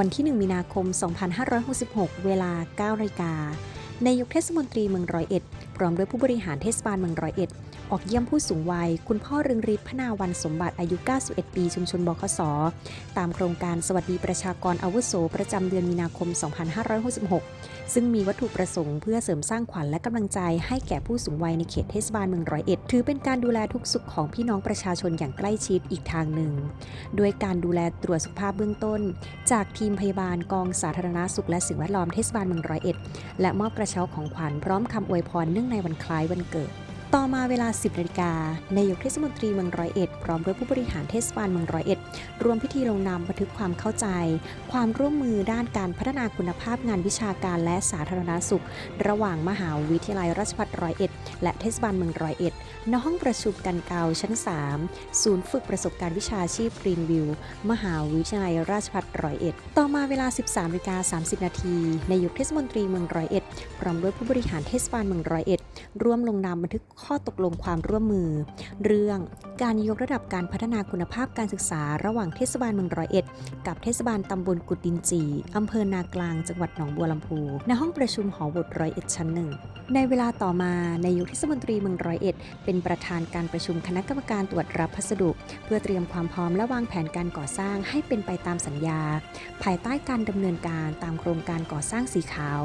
วันที่ 1 มีนาคม 2566 เวลา9นาฬิกานายกเทศมนตรีเมืองร้อยเอ็ด พร้อมด้วยผู้บริหารเทศบาลเมืองร้อยเอ็ด ออกเยี่ยมผู้สูงวัย คุณพ่อเรืองฤทธิ์พนาวันสมบัติอายุ 91 ปี ชุมชนบคส ตามโครงการสวัสดีประชากรอาวุโส ประจำเดือนมีนาคม 2566 ซึ่งมีวัตถุประสงค์เพื่อเสริมสร้างขวัญและกำลังใจให้แก่ผู้สูงวัยในเขตเทศบาลเมืองร้อยเอ็ด ถือเป็นการดูแลทุกสุขของพี่น้องประชาชนอย่างใกล้ชิดอีกทางหนึ่ง โดยการดูแลตรวจสุขภาพเบื้องต้น จากทีมพยาบาลกองสาธารณาสุขและสิ่งแวดล้อมเทศบาลเมืองร้อยเอ็ด และมอบกระเช้าของขวัญพร้อมคำอวยพรเนื่องในวันคล้ายวันเกิด ต่อมาเวลา 10นาฬิกานายกเทศมนตรีเมืองร้อยเอ็ดพร้อมด้วยผู้บริหารเทศบาลเมืองร้อยเอ็ดรวมพิธีลงนามบันทึกความเข้าใจ ความร่วมมือด้านการพัฒนาคุณภาพงานวิชาการและสาธารณสุข ระหว่างมหาวิทยาลัยราชภัฏร้อยเอ็ดและเทศบาลเมืองร้อยเอ็ดณห้องประชุมกันเกาชั้น 3 ศูนย์ฝึกประสบการณ์วิชาชีพกรีนวิวมหาวิทยาลัยราชภัฏร้อยเอ็ดต่อมาเวลา 13นาฬิกา30 นาทีนายกเทศมนตรีเมืองร้อยเอ็ดพร้อมด้วยผู้บริหารเทศบาลเมืองร้อยเอ็ดร่วมลงนามบันทึกข้อตกลงความร่วมมือ เรื่องการยกระดับการพัฒนาคุณภาพการศึกษาระหว่างเทศบาลเมืองร้อยเอ็ด กับเทศบาลตำบลกุดดินจีอำเภอนากลางจังหวัดหนองบัวลำพูณห้องประชุมหอวดร้อยเอ็ดชั้นหนึ่งในเวลาต่อมาในายกเทศมนตรีเมืองร้อยเอ็ด เป็นประธานการประชุมคณะกรรมการตรวจรับพัสดุ เพื่อเตรียมความพร้อมและวางแผนการก่อสร้างให้เป็นไปตามสัญญา ภายใต้การดำเนินการตามโครงการก่อสร้างสีขาว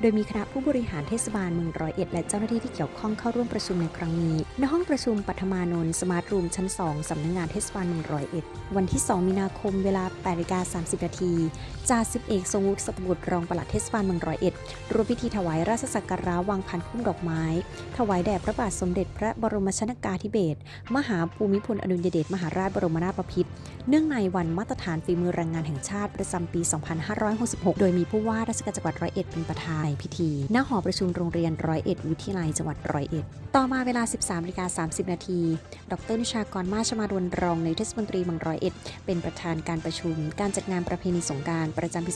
โดยมีคณะผู้บริหารเทศบาลเมืองร้อยเอ็ดและเจ้าหน้าที่ที่เกี่ยวข้องเข้าร่วมประชุมในในครั้งนี้ณห้องประชุมปัทมานนท์สมาร์ทรูมชั้น 2 สำนักงานเทศบาลเมืองร้อยเอ็ดวันที่ 2 มีนาคมเวลา8นาฬิกา30 นาทีจ่าสิบเอกทรงวุฒิสตบุตรรองปลัดเทศบาลเมืองร้อยเอ็ดร่วมพิธีถวายราชสักการะวางพันพุ่มดอกไม้ ถวายแด่พระบาทสมเด็จพระบรมชนกาธิเบศรมหาภูมิพลอดุลยเดชมหาราชบรมนาถบพิตรเนื่องในวันมาตรฐานฝีมือแรงงานแห่งชาติประจำปี 2566 โดยมีผู้ว่าราชการจังหวัดร้อยเอ็ดเป็นประธานในพิธี ณ หอประชุมโรงเรียนร้อยเอ็ดวิทยาลัยจังหวัดร้อยเอ็ด ต่อมาเวลา 13นาฬิกา30 นาที ดรนิชากรมาชมาดวนรองในเทศมนตรีเมืองร้อยเอ็ด เป็นประธานการประชุม การจัดงานประเพณีสงการประจำปี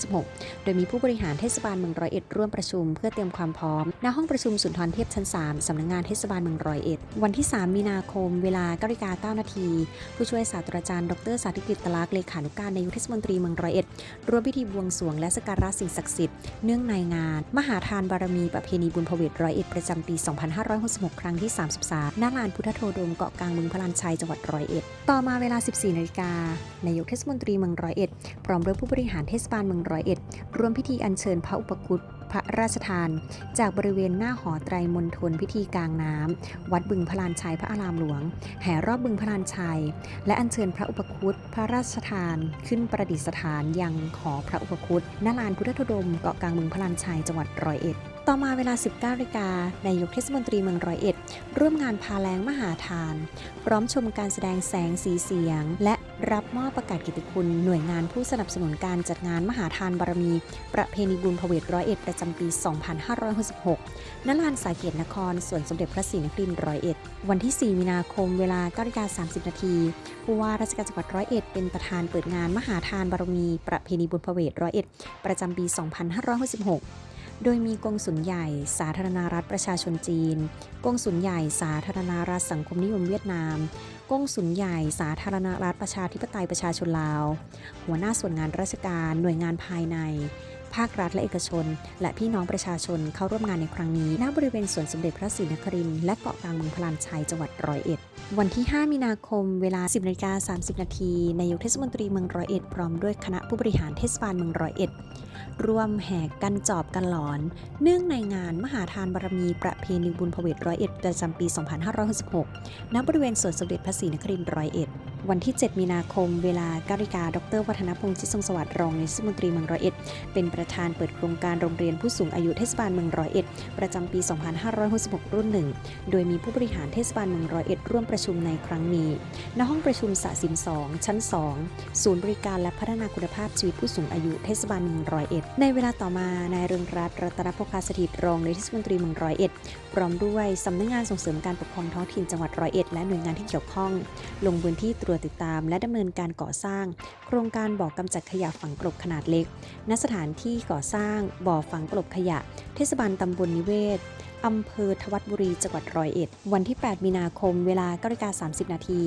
2566 โดยมีผู้บริหารเทศบาลเมืองร้อยเอ็ดร่วมประชุมเพื่อเตรียมความพร้อม ณ ห้องประชุมสุนทรเทพชั้น 3 สำนักงานเทศบาลเมืองร้อยเอ็ด วันที่ 3 มีนาคม เวลา9นาฬิกา9นาที ผู้ช่วยศาสตราจารย์ ดรสาธิตกฤตตลักษ์เลขานุการนายกเทศมนตรีเมืองร้อยเอ็ด ร่วมพิธีบวงสรวงและสักการะสิ่งศักดิ์สิทธิ์ เนื่องในงาน มหาทานบารมีประเพณีบุญพเวทร้อยเอ็ดประจำปี 2566ครั้งที่ 33 หน้าลานพุทธโธดมเกาะกลางเมืองพลานชัยจังหวัดร้อยเอ็ด ต่อมาเวลา 14 นาฬิกา นายกเทศมนตรีเมืองร้อยเอ็ด พร้อมด้วยผู้บริหารเทศบาลเมืองร้อยเอ็ด ร่วมพิธีอัญเชิญพระอุปคุตพระราชทาน จากบริเวณหน้าหอไตรมณฑลพิธีกลางน้ำ วัดบึงพลานชัยพระอารามหลวง แห่รอบบึงพลานชัย และอัญเชิญพระอุปคุตพระราชทาน ขึ้นประดิษฐานยังหอพระอุปคุตณลานพุทธโธดมเกาะกลางเมืองพลานชัยจังหวัดร้อยเอ็ด ต่อมาเวลา 19นาฬิกานายกเทศมนตรีเมืองร้อยเอ็ด ร่วมงานพาแรงมหาทาน พร้อมชมการแสดงแสงสีเสียง และรับมอบประกาศกิตติคุณ หน่วยงานผู้สนับสนุนการจัดงานมหาทานบารมี ประเพณีบุญพเวทร้อยเอ็ดประจำปี 2566ณลานสาเกตนครส่วนสมเด็จพระศรีนครินทร์ร้อยเอ็ด วันที่ 4 มีนาคมเวลา9นาฬิกา30 นาทีผู้ว่าราชการจังหวัดร้อยเอ็ดเป็นประธานเปิดงานมหาทานบารมี ประเพณีบุญพเวทร้อยเอ็ดประจำปี 2566 โดยมีกงสุลใหญ่สาธารณรัฐประชาชนจีน กงสุลใหญ่สาธารณรัฐสังคมนิยมเวียดนาม กงสุลใหญ่สาธารณรัฐประชาธิปไตยประชาชนลาว หัวหน้าส่วนงานราชการหน่วยงานภายใน ภาครัฐและเอกชน และพี่น้องประชาชนเข้าร่วมงานในครั้งนี้ ณ บริเวณสวนสมเด็จพระศรีนครินทร์และเกาะกลางเมืองพลานชัยจังหวัดร้อยเอ็ดวันที่ 5 มีนาคม เวลา 10นาฬิกา30 นาทีนายกเทศมนตรีเมืองร้อยเอ็ดพร้อมด้วยคณะผู้บริหารเทศบาลเมืองร้อยเอ็ด ร่วมแห่กันจอบกันหลอน เนื่องในงานมหาทานบารมีประเพณีบุญพเวทร้อยเอ็ดประจำปี 2566 ณ บริเวณสวนสมเด็จพระศรีนครินทร์ร้อยเอ็ด วันที่ 7 มีนาคม เวลา9นาฬิกา ดร วัฒนพงศ์จิตทรงสวัสดิ์รองนายกเทศมนตรีเมืองร้อยเอ็ด เป็นประธานเปิดโครงการโรงเรียนผู้สูงอายุเทศบาลเมืองร้อยเอ็ด ประจำปี 2566 รุ่นหนึ่ง โดยมีผู้บริหารเทศบาลเมืองร้อยเอ็ดร่วมประชุมในครั้งนี้ ณ ห้องประชุมสะสิม2ชั้น 2 ศูนย์บริการและพัฒนาคุณภาพชีวิตผู้สูงอายุเทศบาลเมืองร้อยเอ็ดในเวลาต่อมานายเรืองรัตน์รัตนพกาสถิตรองนายกเทศมนตรีเมืองร้อยเอ็ดพร้อมด้วยสำนักงานส่งเสริมการปกครองท้องถิ่นจังหวัดร้อยเอ็ดและหน่วยงานที่เกี่ยวข้อง ลงพื้นที่ตรวจติดตาม และดำเนินการก่อสร้าง โครงการบ่อกำจัดขยะฝังกลบขนาดเล็กณสถานที่ก่อสร้างบ่อฝังกลบขยะ เทศบาลตำบลนิเวศ อำเภอทวัดบุรี จังหวัดร้อยเอ็ด วันที่ 8 มีนาคม เวลา9นาฬิกา30 นาที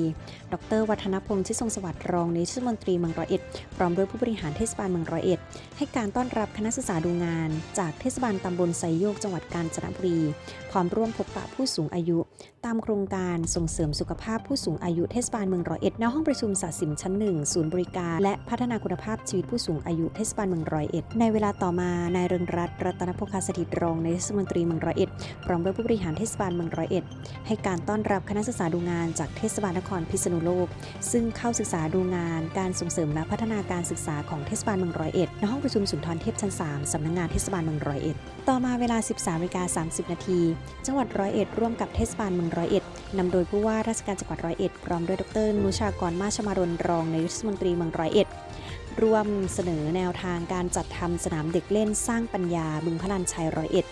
ดร วัฒนพงษ์ชิดทรงสวัสดิ์รองนายกรัฐมนตรีเมืองร้อยเอ็ด พร้อมด้วยผู้บริหารเทศบาลเมืองร้อยเอ็ด ให้การต้อนรับคณะศึกษาดูงาน จากเทศบาลตำบลไซโยก จังหวัดกาญจนบุรี พร้อมร่วมพบปะผู้สูงอายุ ตามโครงการส่งเสริมสุขภาพผู้สูงอายุเทศบาลเมืองร้อยเอ็ดณห้องประชุมสาสิมชั้นหนึ่งศูนย์บริการและพัฒนาคุณภาพชีวิตผู้สูงอายุเทศบาลเมืองร้อยเอ็ดในเวลาต่อมานายเรืองรัตน์รัตนพคาสถิตรองนายกเทศมนตรีเมืองร้อยเอ็ดพร้อมด้วยผู้บริหารเทศบาลเมืองร้อยเอ็ดให้การต้อนรับคณะศึกษาดูงานจากเทศบาลนครพิษณุโลก ซึ่งเข้าศึกษาดูงาน การส่งเสริมและพัฒนาการศึกษาของเทศบาลเมืองร้อยเอ็ดณห้องประชุมสุนทรเทพชั้น3สำนักงานเทศบาลเมืองร้อยเอ็ดต่อมาเวลา 13นาฬิกา30 นาทีจังหวัดร้อยเอ็ดร่วมกับเทศบาลเมืองร้อยเอ็ดนำโดยผู้ว่าราชการจังหวัดร้อยเอ็ดพร้อมด้วยดรนุชากรมาชมารนรองนายกเทศมนตรีเมืองร้อยเอ็ดร่วมเสนอแนวทางการจัดทำสนามเด็กเล่นสร้างปัญญาบึงพลันชัยร้อยเอ็ด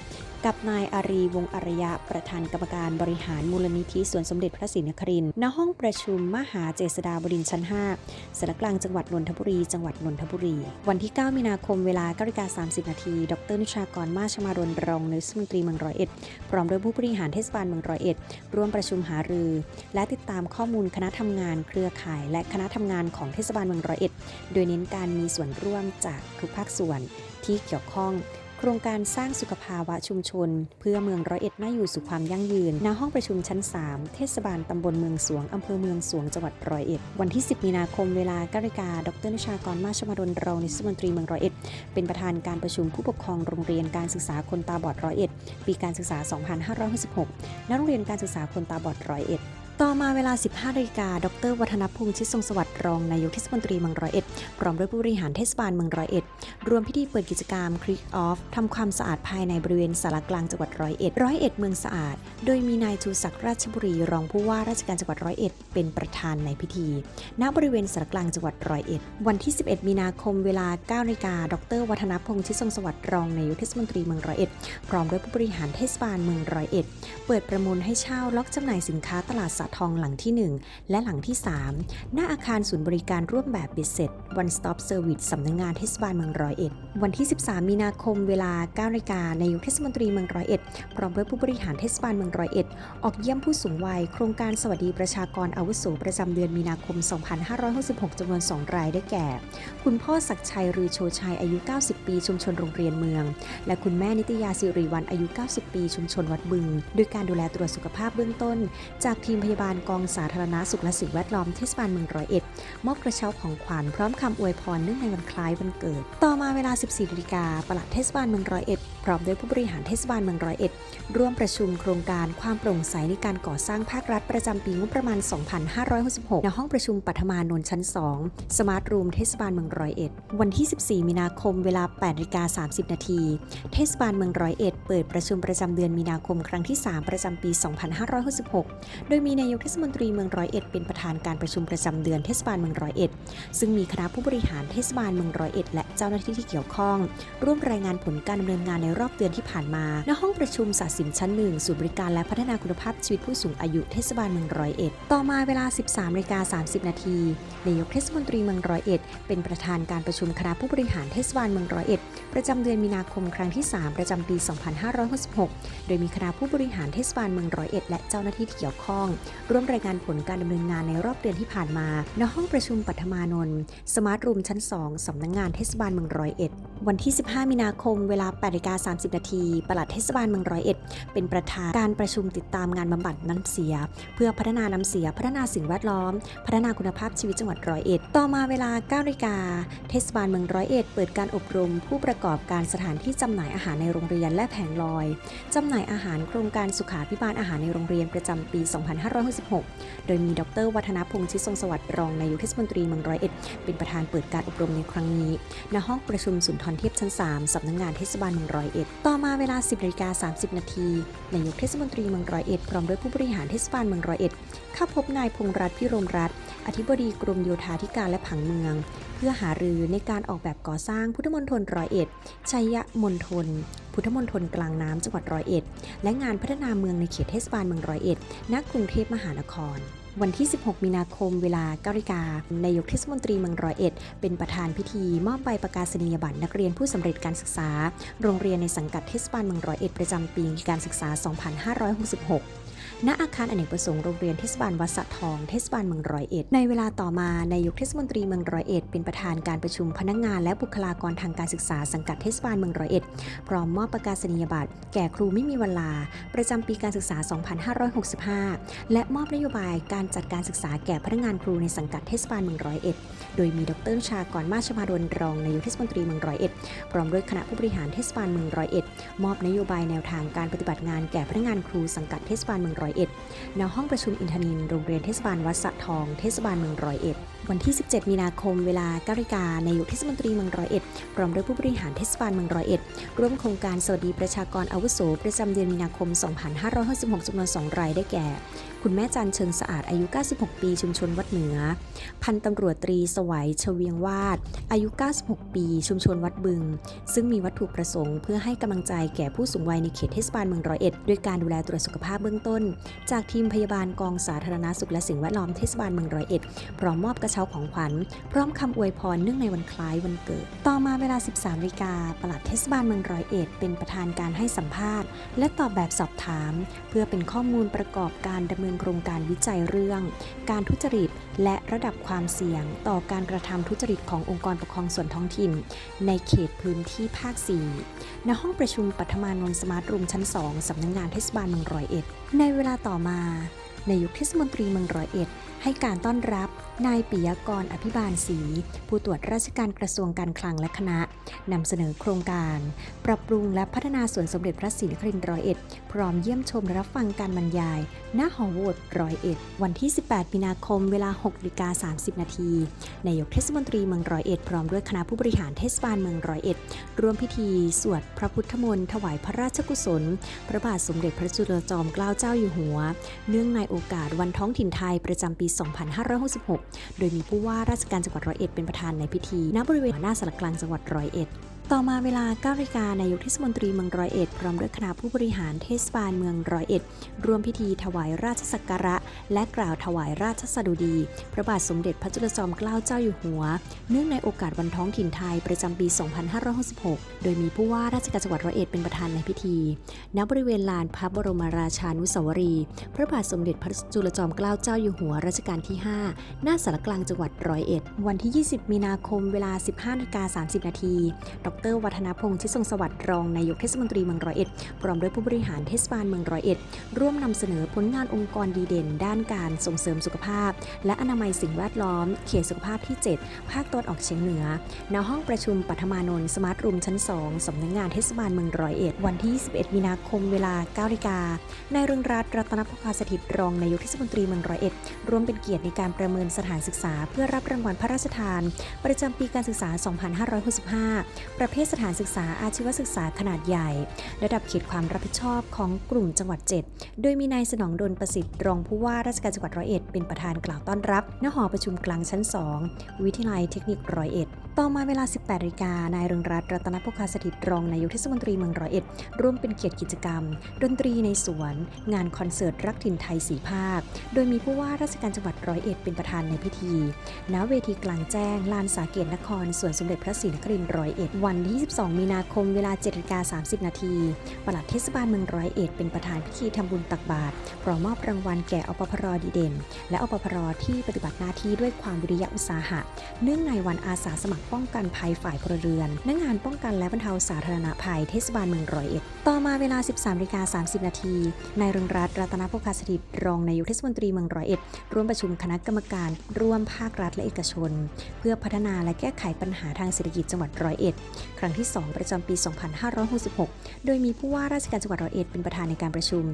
กับนายอารีวงอารยะประธานกรรมการบริหารมูลนิธิสวนสมเด็จพระศรีนครินทร์ณห้องประชุมมหาเจษฎาบดินชั้น 5สารกลางจังหวัดนนทบุรี จังหวัดนนทบุรี วันที่ 9 มีนาคมเวลา9าฬิกา30 นาที ดรนุชากรมาชมารนรองนายกรัฐมนตรีเมืองร้อยเอ็ด พร้อมด้วยผู้บริหารเทศบาลเมืองร้อยเอ็ด ร่วมประชุมหารือ และติดตามข้อมูลคณะทำงานเครือข่าย และคณะทำงานของเทศบาลเมืองร้อยเอ็ด โดยเน้นการมีส่วนร่วมจากทุกภาคส่วนที่เกี่ยวข้อง ครงการสร้างสุขภาวะชุมชน เพื่อเมืองร้อยเอ็ดน่าอยู่สู่ความยั่งยืนณห้องประชุมชั้น 3 เทศบาลตำบลเมืองสวงอำเภอเมืองสวงจังหวัดร้อยเอ็ดวันที่ 10 มีนาคมเวลา9นาฬิกาดรนุชากรมาชมาดลรองนายกรัฐมนตรีเมืองร้อยเอ็ดเป็นประธานการประชุมผู้ปกครองโรงเรียนการศึกษาคนตาบอดร้อยเอ็ดปีการศึกษา 2566ณโรงเรียนการศึกษาคนตาบอดร้อยเอ็ด ต่อมาเวลา 15นาฬิกา ดร วัฒนพงษ์ชิดทรงสวัสดิ์รองนายกเทศมนตรีเมืองร้อยเอ็ด พร้อมด้วยผู้บริหารเทศบาลเมืองร้อยเอ็ด รวมพิธีเปิดกิจกรรม Creek Off ทำความสะอาดภายในบริเวณสารกลางจังหวัดร้อยเอ็ด ร้อยเอ็ดเมืองสะอาด โดยมีนายชูศักดิ์ราชบุรีรองผู้ว่าราชการจังหวัดร้อยเอ็ด เป็นประธานในพิธี ณ บริเวณสารกลางจังหวัดร้อยเอ็ด วันที่ 11 มีนาคม เวลา9นาฬิกา ดร วัฒนพงษ์ชิดทรงสวัสดิ์รองนายกเทศมนตรีเมืองร้อยเอ็ด พร้อมด้วยผู้บริหารเทศบาลเมืองร้อยเอ็ด เปิดประมูลให้เช่าล็อกจำหน่ายสินค้าตลาดสะทองหลังที่ 1 และหลังที่ 3 หน้าอาคารศูนย์บริการร่วมแบบบิดเสร็จ One Stop Service สำนักงงานเทศบาลเมืองร้อยเอ็ด วันที่ 13 มีนาคมเวลา9นาฬิกาในายกเทศมนตรีเมืองร้อยเอ็ด พร้อมด้วยผู้บริหารเทศบาลเมืองร้อยเอ็ด ออกเยี่ยมผู้สูงวัย โครงการสวัสดีประชากรอาวุโสประจำเดือนมีนาคม 2566จำนวน 2 รายได้แก่ คุณพ่อศักชัยรือโชชัยอายุ 90 ปีชุมชนโรงเรียนเมือง และคุณแม่นิตยาสิริวัลอายุ 90 ปีชุมชนวัดบึงด้วยการดูแลตรวจสุขภาพเบื้องต้น จากทีมพยาบาลกองสาธารณสุขและสิ่งแวดล้อมเทศบาลเมืองร้อยเอ็ด มอบกระเช้าของขวัญพร้อมคำอวยพรเนื่องในวันคล้ายวันเกิด ต่อมาเวลา 14นาฬิกาปลัดเทศบาลเมืองร้อยเอ็ดพร้อมด้วยผู้บริหารเทศบาลเมืองร้อยเอ็ดร่วมประชุมโครงการความโปร่งใสในการก่อสร้างภาครัฐประจำปีงบประมาณ 2566 ณ ห้องประชุมปัทมานนท์ชั้น 2 สมาร์ทรูมเทศบาลเมืองร้อยเอ็ด วันที่ 14 มีนาคมเวลา8นาฬิกา30 นาที เทศบาลเมืองร้อยเอ็ดเปิดประชุมประจำเดือนมีนาคมครั้งที่ 3 ประจำปี 2566 โดยมีนายกเทศมนตรีเมืองร้อยเอ็ดเป็นประธานการประชุมประจำเดือนเทศบาลเมืองร้อยเอ็ด ซึ่งมีคณะผู้บริหารเทศบาลเมืองร้อยเอ็ดและเจ้าหน้าที่ที่เกี่ยวข้อง ร่วมรายงานผลการดำเนินงานในรอบเดือนที่ผ่านมาณห้องประชุมสาสิมชั้นหนึ่งศูนย์บริการและพัฒนาคุณภาพชีวิตผู้สูงอายุเทศบาลเมืองร้อยเอ็ดต่อมาเวลา 13นาฬิกา30 นาทีนายกเทศมนตรีเมืองร้อยเอ็ดเป็นประธานการประชุมคณะผู้บริหารเทศบาลเมืองร้อยเอ็ดประจำเดือนมีนาคมครั้งที่ 3 ประจำปี 2566 โดยมีคณะผู้บริหารเทศบาลเมืองร้อยเอ็ดและเจ้าหน้าที่ที่เกี่ยวข้อง ร่วมรายงานผลการดำเนินงานในรอบเดือนที่ผ่านมาณห้องประชุมปัทมานนท์สมาร์ทรูมชั้น 2สำนักงงานเทศบาลเมืองร้อยเอ็ดวันที่ 15 มีนาคมเวลา8นาฬิกา30 นาทีปลัดเทศบาลเมืองร้อยเอ็ดเป็นประธานการประชุมติดตามงานบำบัดน้ำเสีย เพื่อพัฒนาน้ำเสีย พัฒนาสิ่งแวดล้อม พัฒนาคุณภาพชีวิตจังหวัดร้อยเอ็ด ต่อมาเวลา9นาฬิกาเทศบาลเมืองร้อยเอ็ดเปิดการอบรม ผู้ประกอบการสถานที่จำหน่ายอาหารในโรงเรียนและแผงลอยจำหน่ายอาหารโครงการสุขาพิบาลอาหารในโรงเรียนประจำปี 2566 โดยมีดร วัฒนพงษ์ชิดทรงสวัสดิ์รองนายกเทศมนตรีเมืองร้อยเอ็ดเป็นประธานเปิดการอบรมในครั้งนี้ณห้องประชุมสุนทรเทพชั้น 3สำนักงงานเทศบาลเมืองร้อยเอ็ด ต่อมาเวลา 10นาฬิกา30 นาทีนายกเทศมนตรีเมืองร้อยเอ็ดพร้อมด้วยผู้บริหารเทศบาลเมืองร้อยเอ็ดเข้าพบนายพงษ์รัตน์พิรมรัตน์อธิบดีกรมโยธาธิการและผังเมือง เพื่อหารือในการออกแบบก่อสร้างพุทธมณฑลร้อยเอ็ดชัยมณฑลพุทธมณฑลกลางน้ำจังหวัดร้อยเอ็ด และงานพัฒนาเมืองในเขตเทศบาลเมืองร้อยเอ็ดณกรุงเทพมหานคร วันที่ 16 มีนาคมเวลา9นาฬิกานายกเทศมนตรีเมืองร้อยเอ็ด เป็นประธานพิธี มอบใบประกาศนียบัตรนักเรียนผู้สำเร็จการศึกษา โรงเรียนในสังกัดเทศบาลเมืองร้อยเอ็ดประจำปีการศึกษา 2566 ณอาคารอเนกประสงค์โรงเรียนเทศบาลวัดสะทองเทศบาลเมืองร้อยเอ็ดในเวลาต่อมาในายกเทศมนตรีเมืองร้อยเอ็ดเป็นประธานการประชุมพนักงานและบุคลากรทางการศึกษาสังกัดเทศบาลเมืองร้อยเอ็ดพร้อมมอบประกาศนียบัตรแก่ครูไม่มีเวลา ประจำปีการศึกษา 2565 และมอบนโยบายการจัดการศึกษาแก่พนักงานครูในสังกัดเทศบาลเมืองร้อยเอ็ดโดยมีดรชากรมาชมาดลรองนายกเทศมนตรีเมืองร้อยเอ็ดพร้อมด้วยคณะผู้บริหารเทศบาลเมืองร้อยเอ็ดมอบนโยบายแนวทางการปฏิบัติงานแก่พนักงานครูสังกัดเทศบาลเมืองร้อยเอ็ดณห้องประชุมอินทนินโรงเรียนเทศบาลวัดสะทอง เทศบาลเมืองร้อยเอ็ดวันที่ 17 มีนาคม เวลา9นาฬิกานายกเทศมนตรีเมืองร้อยเอ็ดพร้อมด้วยผู้บริหารเทศบาลเมืองร้อยเอ็ดร่วมโครงการสวัสดีประชากรอาวุโส ประจำเดือนมีนาคม 2566จำนวน 2 รายได้แก่ คุณแม่จันเชิงสะอาดอายุ 96 ปี ชุมชนวัดเหนือ พันตำรวจตรีสวัยเฉวียงวาด อายุ 96 ปี ชุมชนวัดบึง ซึ่งมีวัตถุประสงค์เพื่อให้กำลังใจแก่ผู้สูงวัยในเขตเทศบาลเมืองร้อยเอ็ดด้วยการดูแลตรวจสุขภาพเบื้องต้นจากทีมพยาบาลกองสาธารณสุขและสิ่งแวดล้อมเทศบาลเมืองร้อยเอ็ดพร้อมมอบกระเช้าของขวัญ พร้อมคำอวยพรเนื่องในวันคล้ายวันเกิด ต่อมาเวลา 13นาฬิกาปลัดเทศบาลเมืองร้อยเอ็ดเป็นประธานการให้สัมภาษณ์ และตอบแบบสอบถาม เพื่อเป็นข้อมูลประกอบการดำเนินโครงการวิจัยเรื่อง การทุจริตและระดับความเสี่ยง ต่อการกระทำทุจริตขององค์กรปกครองส่วนท้องถิ่น ในเขตพื้นที่ภาค 4ณห้องประชุมปัทมานนท์สมาร์ทรูมชั้น 2สำนักงงานเทศบาลเมืองร้อยเอ็ด ในเวลาต่อมา ในายกเทศมนตรีเมืองร้อยเอ็ด ให้การต้อนรับนายปิยกรอภิบาลศรีผู้ตรวจราชการกระทรวงการคลังและคณะนำเสนอโครงการ ปรับปรุงและพัฒนาสวนสมเด็จพระศรีนครินทร์ร้อยเอ็ด พร้อมเยี่ยมชมและรับฟังการบรรยายณหอโหวตร้อยเอ็ด วันที่ 18 มีนาคมเวลา6นาฬิกา30 นาทีนายกเทศมนตรีเมืองร้อยเอ็ด พร้อมด้วยคณะผู้บริหารเทศบาลเมืองร้อยเอ็ดร่วมพิธีสวดพระพุทธมนต์ถวายพระราชกุศล พระบาทสมเด็จพระจุลจอมเกล้าเจ้าอยู่หัว เนื่องในโอกาสวันท้องถิ่นไทยประจำปี 2566 โดยมีผู้ว่าราชการจังหวัดร้อยเอ็ดเป็นประธานในพิธี ณ บริเวณหน้าสารกลางจังหวัดร้อยเอ็ด ต่อมาเวลา9นาฬิกานายกเทศมนตรีเมืองร้อยเอ็ดพร้อมด้วยคณะผู้บริหารเทศบาลเมืองร้อยเอ็ดร่วมพิธีถวายราชสักการะ และกล่าวถวายราชสดุดี พระบาทสมเด็จพระจุลจอมเกล้าเจ้าอยู่หัว เนื่องในโอกาสวันท้องถิ่นไทยประจำปี 2566 โดยมีผู้ว่าราชการจังหวัดร้อยเอ็ดเป็นประธานในพิธี ณ บริเวณลานพระบรมราชานุสาวรีย์พระบาทสมเด็จพระจุลจอมเกล้าเจ้าอยู่หัวรัชกาลที่ 5 หน้าสารกลางจังหวัดร้อยเอ็ดวันที่ 20 มีนาคมเวลา 15นาฬิกา30 นาทีดรวัฒนพงษ์ชิดทรงสวัสดิ์รองนายกเทศมนตรีเมืองร้อยเอ็ดพร้อมด้วยผู้บริหารเทศบาลเมืองร้อยเอ็ด ร่วมนำเสนอผลงานองค์กรดีเด่น ด้านการส่งเสริมสุขภาพ และอนามัยสิ่งแวดล้อม เขตสุขภาพที่ 7 ภาคตะวันออกเฉียงเหนือณห้องประชุมปัทมานนท์สมาร์ทรูมชั้น 2สำนักงงานเทศบาลเมืองร้อยเอ็ด วันที่ 21 มีนาคมเวลา9นาฬิกานายเรืองรัตน์รัตนพภาสถิตรองนายกเทศมนตรีเมืองร้อยเอ็ดร่วมเป็นเกียรติในการประเมินสถานศึกษา เพื่อรับรางวัลพระราชทาน ประจำปีการศึกษา 2565ประเภทสถานศึกษาอาชีวศึกษาขนาดใหญ่ ระดับเขตความรับผิดชอบของกลุ่มจังหวัด 7 โดยมีนายสนองดลประสิทธิ์รองผู้ว่าราชการจังหวัดร้อยเอ็ดเป็นประธานกล่าวต้อนรับณหอประชุมกลางชั้น 2 วิทยาลัยเทคนิคร้อยเอ็ดต่อมาเวลา 18นาฬิกา นายเรืองรัตน์รัตนพภาสถิตรองนายกเทศมนตรีเมืองร้อยเอ็ด ร่วมเป็นเกียรติกิจกรรม ดนตรีในสวน งานคอนเสิร์ตรักถิ่นไทยสีภาค โดยมีผู้ว่าราชการจังหวัดร้อยเอ็ดเป็นประธานในพิธี ณ เวทีกลางแจ้ง ลานสาเกตนคร สวนสมเด็จพระศรีนครินทร์ร้อยเอ็ดวันันที่ 22 มีนาคมเวลา7นาฬิกา30 นาทีปลัดเทศบาลเมืองร้อยเอ็ดเป็นประธานพิธีทำบุญตักบาตรพร้อมมอบรางวัลแก่อปพรดีเด่น และอปพรที่ปฏิบัติหน้าที่ด้วยความวิริยะอุตสาหะ เนื่องในวันอาสาสมัครป้องกันภัยฝ่ายพลเรือนณงานป้องกันและบรรเทาสาธารณภัยเทศบาลเมืองร้อยเอ็ด ต่อมาเวลา 13นาฬิกา30 นาทีนายเรืองรัตน์รัตนพภาสถิตรองนายกเทศมนตรีเมืองร้อยเอ็ด ร่วมประชุมคณะกรรมการร่วมภาครัฐและเอกชน เพื่อพัฒนาและแก้ไขปัญหาทางเศรษฐกิจจังหวัดร้อยเอ็ดครั้งที่ 2 ประจำปี 2566 โดยมีผู้ว่าราชการจังหวัดร้อยเอ็ดเป็นประธานในการประชุม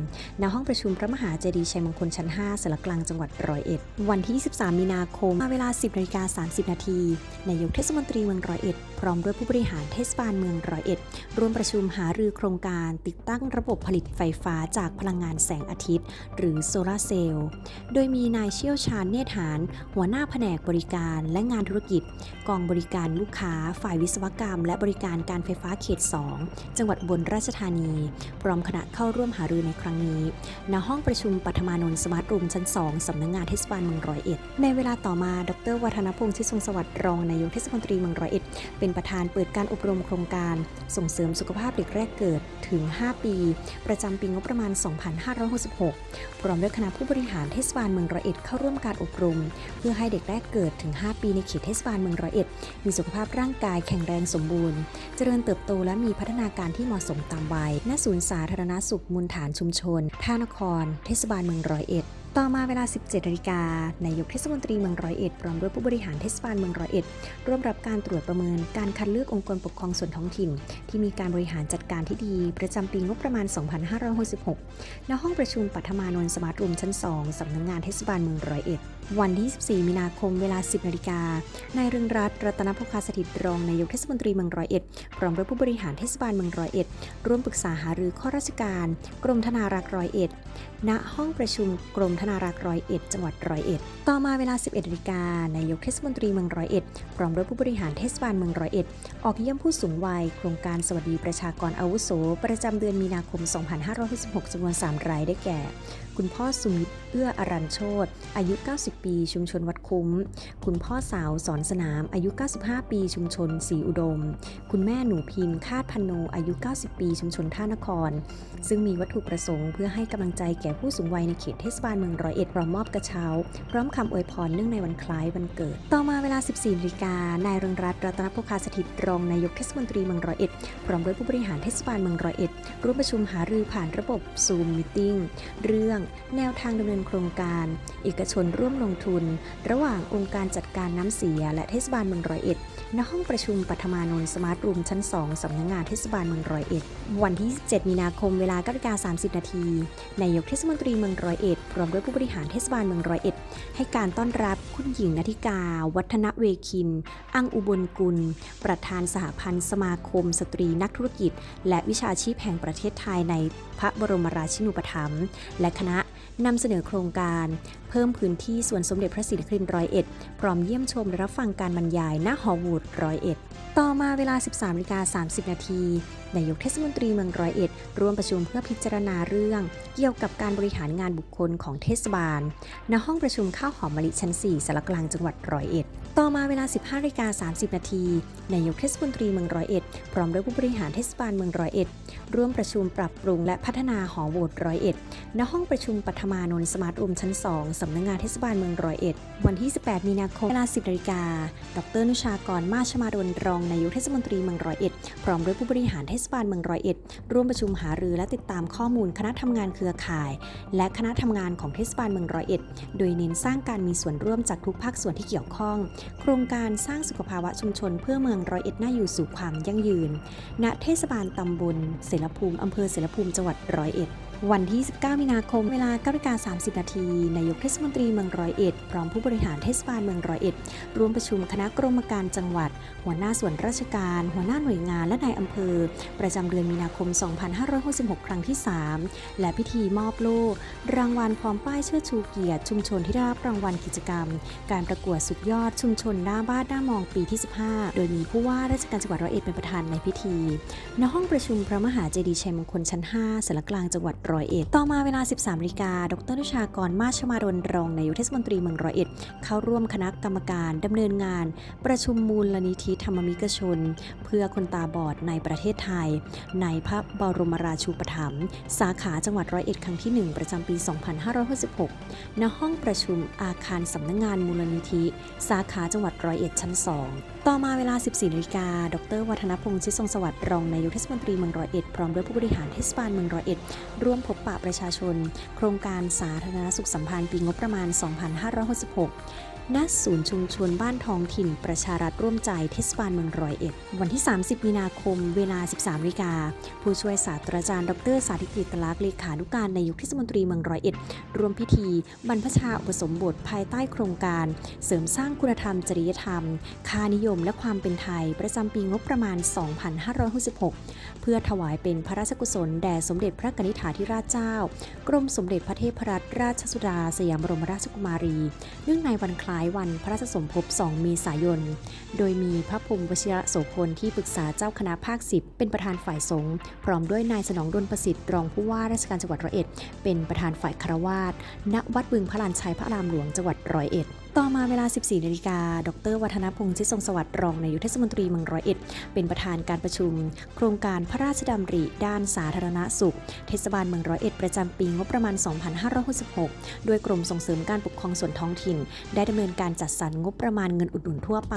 ณ ห้องประชุมพระมหาเจดีย์ชัยมงคลชั้น 5สารกลางจังหวัดร้อยเอ็ด วันที่ 23 มีนาคมเวลา 10นาฬิกา30 นาทีนายกเทศมนตรีเมืองร้อยเอ็ด พร้อมด้วยผู้บริหารเทศบาลเมืองร้อยเอ็ด ร่วมประชุมหารือโครงการติดตั้งระบบผลิตไฟฟ้าจากพลังงานแสงอาทิตย์ หรือโซลาร์เซลล์ โดยมีนายเชี่ยวชาญเนธหาน หัวหน้าแผนกบริการและงานธุรกิจ กองบริการลูกค้า ฝ่ายวิศวกรรม และบริการการไฟฟ้าเขต 2 จังหวัดอุบนราชธานี พร้อมคณะเข้าร่วมหารือในครั้งนี้ ณ ห้องประชุมปัทมานนท์สมาร์ทรูมชั้น 2 สำนักงงานเทศบาลเมืองร้อยเอ็ด ในเวลาต่อมา ดร วัฒนพงษ์ชิดทรงสวัสดิ์ รองนายกเทศมนตรีเมืองร้อยเอ็ด เป็นประธานเปิดการอบรมโครงการ ส่งเสริมสุขภาพเด็กแรกเกิดถึง 5 ปี ประจำปีงบประมาณ 2566พร้อมด้วยคณะผู้บริหารเทศบาลเมืองระเอ็ดเข้าร่วมการอบรม เพื่อให้เด็กแรกเกิดถึง 5 ปีในเขตเทศบาลเมืองระเอ็ด มีสุขภาพร่างกายแข็งแรงสมบูรณ์ เจริญเติบโตและมีพัฒนาการที่เหมาะสมตามวัยณศูนย์สาธารณสุขมูลฐานชุมชนท่านคร เทศบาลเมืองร้อยเอ็ด ต่อมาเวลา 17นาฬิกานายกเทศมนตรีเมืองร้อยเอ็ดพร้อมด้วยผู้บริหารเทศบาลเมืองร้อยเอ็ดร่วมรับการตรวจประเมินการคัดเลือกองค์กรปกครองส่วนท้องถิ่น ที่มีการบริหารจัดการที่ดี ประจำปีงบประมาณ 2566 ณ ห้องประชุมปัทมานนท์สมาร์ทรูมชั้น 2 สำนักงงานเทศบาลเมืองร้อยเอ็ดวันที่24มีนาคมเวลา 10 นาฬิกา นายเรืองรัตน์รัตนพคาสถิตรองนายกเทศมนตรีเมืองร้อยเอ็ด พร้อมด้วยผู้บริหารเทศบาลเมืองร้อยเอ็ด ร่วมปรึกษาหารือข้อราชการ กรมธนารักษ์ร้อยเอ็ด ณ ห้องประชุมกรมธนารักษ์ร้อยเอ็ดจังหวัดร้อยเอ็ดต่อมาเวลา 11นาฬิกานายกเทศมนตรีเมืองร้อยเอ็ดพร้อมด้วยผู้บริหารเทศบาลเมืองร้อยเอ็ดออกเยี่ยมผู้สูงวัย โครงการสวัสดีประชากรอาวุโส ประจำเดือนมีนาคม 2566จำนวน 3 รายได้แก่ คุณพ่อสุมิตเอื้ออรันโชตอายุ 90 ปี ชุมชนวัดคุ้ม คุณพ่อสาวสอนสนาม อายุ 95 ปี ชุมชนสีอุดม คุณแม่หนูพินคาดพันโน อายุ 90 ปี ชุมชนท่านคร ซึ่งมีวัตถุประสงค์เพื่อให้กำลังใจแก่ผู้สูงวัยในเขตเทศบาลเมืองร้อยเอ็ดพร้อมมอบกระเช้า พร้อมคำอวยพรเนื่องในวันคล้ายวันเกิด ต่อมาเวลา 14นาฬิกานายเรืองรัตน์รัตนพคาสถิตรองนายกเทศมนตรีเมืองร้อยเอ็ดพร้อมด้วยผู้บริหารเทศบาลเมืองร้อยเอ็ดร่วมประชุมหารือผ่านระบบซูมมิ팅เรื่องแนวทางดำเนินโครงการ เอกชนร่วมลงทุน ระหว่างองค์การจัดการน้ำเสีย และเทศบาลเมืองร้อยเอ็ด ณห้องประชุมปัทมานนท์สมาร์ทรูมชั้น 2 สำนักงงานเทศบาลเมืองร้อยเอ็ด วันที่ 27 มีนาคมเวลา9นาฬิกา30 นาทีนายกเทศมนตรีเมืองร้อยเอ็ด พร้อมด้วยผู้บริหารเทศบาลเมืองร้อยเอ็ด ให้การต้อนรับคุณหญิงนาธิกา วัฒนเวคิน อังอุบลกุล ประธานสหพันธ์สมาคม สตรีนักธุรกิจ และวิชาชีพแห่งประเทศไทยในพระบรมราชินูปถัมภ์และคณะ นำเสนอโครงการ เพิ่มพื้นที่สวนสมเด็จพระศรีนครินทร์ร้อยเอ็ดพร้อมเยี่ยมชมและรับฟังการบรรยายณหอวูดร้อยเอ็ดต่อมาเวลา 13นาฬิกา30 นาที นายกเทศมนตรีเมืองร้อยเอ็ด ร่วมประชุมเพื่อพิจารณาเรื่อง เกี่ยวกับการบริหารงานบุคคลของเทศบาล ณ ห้องประชุมข้าวหอมมะลิชั้น 4สารกลางจังหวัดร้อยเอ็ด ต่อมาเวลา 15นาฬิกา30 นาที นายกเทศมนตรีเมืองร้อยเอ็ด พร้อมด้วยผู้บริหารเทศบาลเมืองร้อยเอ็ด ร่วมประชุมปรับปรุงและพัฒนาหอโหวตร้อยเอ็ด ณ ห้องประชุมปัทมมานนท์สมาร์ทรูมชั้น 2 สำนักงงานเทศบาลเมืองร้อยเอ็ด วันที่ 18 มีนาคมเวลา 10นาฬิกา ดรนุชากร มาชมาดลรองนายกเทศมนตรีเมืองร้อยเอ็ด พร้อมด้วยผู้บริหารเทศบาลเมืองร้อยเอ็ด ร่วมประชุมหารือและติดตามข้อมูลคณะทำงานเครือข่าย และคณะทำงานของเทศบาลเมืองร้อยเอ็ด โดยเน้นสร้างการมีส่วนร่วมจากทุกภาคส่วนที่เกี่ยวข้อง โครงการสร้างสุขภาวะชุมชน เพื่อเมืองร้อยเอ็ดน่าอยู่สู่ความยั่งยืน ณ เทศบาลตำบลเสรภูมิอำเภอเสรภูมิจังหวัดร้อยเอ็ด วันที่ 19 มีนาคม เวลา9นา30 นาที นายกเทศมนตรีเมืองร้อยเอ็ด พร้อมผู้บริหารเทศบาลเมืองร้อยเอ็ด ร่วมประชุมคณะกรมการจังหวัด หัวหน้าส่วนราชการ หัวหน้าหน่วยงานและนายอำเภอ ประจำเดือนมีนาคม 2566 ครั้งที่ 3 และพิธีมอบโล่รางวัลพร้อมป้ายเชิดชูเกียรติ ชุมชนที่ได้รับรางวัลกิจกรรม การประกวดสุดยอดชุมชนหน้าบ้านหน้ามองปีที่ 15 โดยมีผู้ว่าราชการจังหวัดร้อยเอ็ดเป็นประธานในพิธี ณ ห้องประชุมพระมหาเจดีย์ชัยมงคลชั้น 5สารกลางจังหวัดร้อยเอ็ดต่อมาเวลา 13นาฬิกา ดรนุชากรมาชมาดลรองนายกเทศมนตรีเมืองร้อยเอ็ด เข้าร่วมคณะกรรมการดำเนินงาน ประชุมมูลนิธิธรรมมิกชน เพื่อคนตาบอดในประเทศไทย ในพระบรมราชูปถัมภ์สาขาจังหวัดร้อยเอ็ดครั้งที่ 1 ประจำปี 2566 ณ ห้องประชุมอาคารสำนักงงานมูลนิธิ สาขาจังหวัดร้อยเอ็ดชั้น 2 ต่อมาเวลา 14นาฬิกา ดร วัฒนพงษ์ชิดทรงสวัสดิ์รองนายกเทศมนตรีเมืองร้อยเอ็ดพร้อมด้วยผู้บริหารเทศบาลเมืองร้อยเอ็ดร่วมพบปะประชาชน โครงการสาธารณสุขสัมพันธ์ปีงบประมาณ 2566 ณศูนย์ชุมชนบ้านทองถิ่นประชารัฐร่วมใจเทศบาลเมืองร้อยเอ็ด วันที่ 30 มีนาคม เวลา 13นาฬิกา ผู้ช่วยศาสตราจารย์ ดร สาธิตกฤตลักษณ์เลขานุการนายกเทศมนตรีเมืองร้อยเอ็ดร่วมพิธี บรรพชาอุปสมบทภายใต้โครงการ เสริมสร้างคุณธรรม จริยธรรม ค่านิยม และความเป็นไทย ประจำปีงบประมาณ 2566 เพื่อถวายเป็นพระราชกุศลแด่สมเด็จพระกนิษฐาธิราชเจ้า กรมสมเด็จพระเทพรัตนราชสุดาสยามบรมราชกุมารี เนื่องในวันคล้ายายวันพระราชสมภพ 2 เมษายนโดยมีพระพรหมวชิระโสพลที่ปรึกษาเจ้าคณะภาค10เป็นประธานฝ่ายสงฆ์พร้อมด้วยนายสนองดลประสิทธิ์รองผู้ว่าราชการจังหวัดร้อยเอ็ด เป็นประธานฝ่ายคารวาสณวัดบึงพระลานชัยพระรามหลวงจังหวัดร้อยเอ็ดต่อมาเวลา 14 นาฬิกา ดร วัฒนพงษ์ชิดทรงสวัสดิ์รองนายกเทศมนตรีเมืองร้อยเอ็ด เป็นประธานการประชุม โครงการพระราชดำริด้านสาธารณสุข เทศบาลเมืองร้อยเอ็ดประจำปีงบประมาณ 2566 โดยกรมส่งเสริมการปกครองส่วนท้องถิ่น ได้ดำเนินการจัดสรรงบประมาณเงินอุดหนุนทั่วไป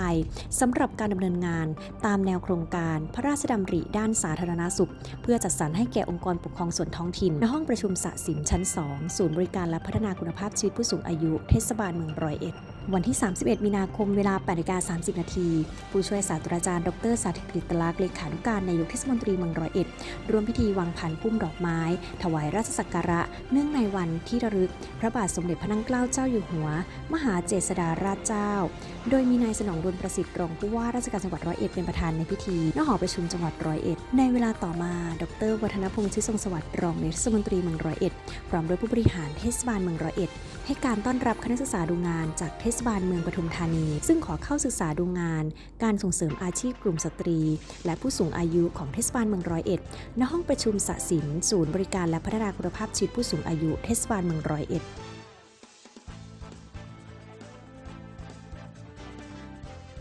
สำหรับการดำเนินงานตามแนวโครงการพระราชดำริด้านสาธารณสุข เพื่อจัดสรรให้แก่องค์กรปกครองส่วนท้องถิ่น ณห้องประชุมสะสิมชั้น 2 ศูนย์บริการและพัฒนาคุณภาพชีวิตผู้สูงอายุ เทศบาลเมืองร้อยเอ็ดวันที่ 31 มีนาคมเวลา8นาฬิกา30 นาที ผู้ช่วยศาสตราจารย์ ดรสาธิตกฤตลักษณ์เลขานุการนายกเทศมนตรีเมืองร้อยเอ็ดร่วมพิธีวางพันพุ่มดอกไม้ ถวายราชสักการะ เนื่องในวันที่ระลึก พระบาทสมเด็จพระนั่งเกล้าเจ้าอยู่หัว มหาเจษฎาราชเจ้า โดยมีนายสนองดลประสิทธิ์รองผู้ว่าราชการจังหวัดร้อยเอ็ดเป็นประธานในพิธีณหอประชุมจังหวัดร้อยเอ็ด ในเวลาต่อมา ดรวัฒนพงษ์ชิดทรงสวัสดิ์รองนายกเทศมนตรีเมืองร้อยเอ็ดพร้อมด้วยผู้บริหารเทศบาลเมืองร้อยเอ็ดให้การต้อนรับคณะศึกษาดูงานจากเทศบาลเมืองปทุมธานี ซึ่งขอเข้าศึกษาดูงาน การส่งเสริมอาชีพกลุ่มสตรี และผู้สูงอายุของเทศบาลเมืองร้อยเอ็ดณห้องประชุมสะสินศูนย์บริการและพัฒนาคุณภาพชีวิตผู้สูงอายุเทศบาลเมืองร้อยเอ็ด